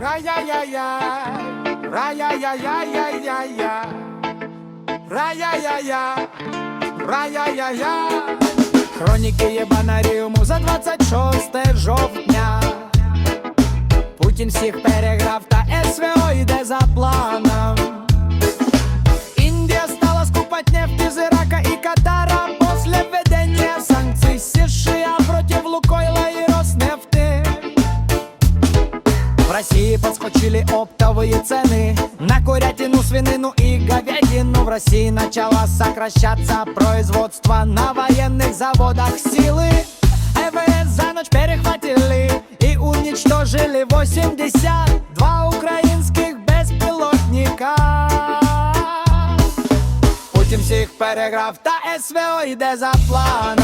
Ра-я-я-я, ра-я-я-я-я-я-я, ра-я-я-я, ра-я-я-я. Хроніки єбанаріуму за 26 жовтня. Путін всіх переграв, та СВО йде за планом. России подскочили оптовые цены На курятину, свинину и говядину В России начало сокращаться производство На военных заводах силы ЭВС за ночь перехватили И уничтожили 82 украинских беспилотника Путін всіх переграв, та СВО йде за планом.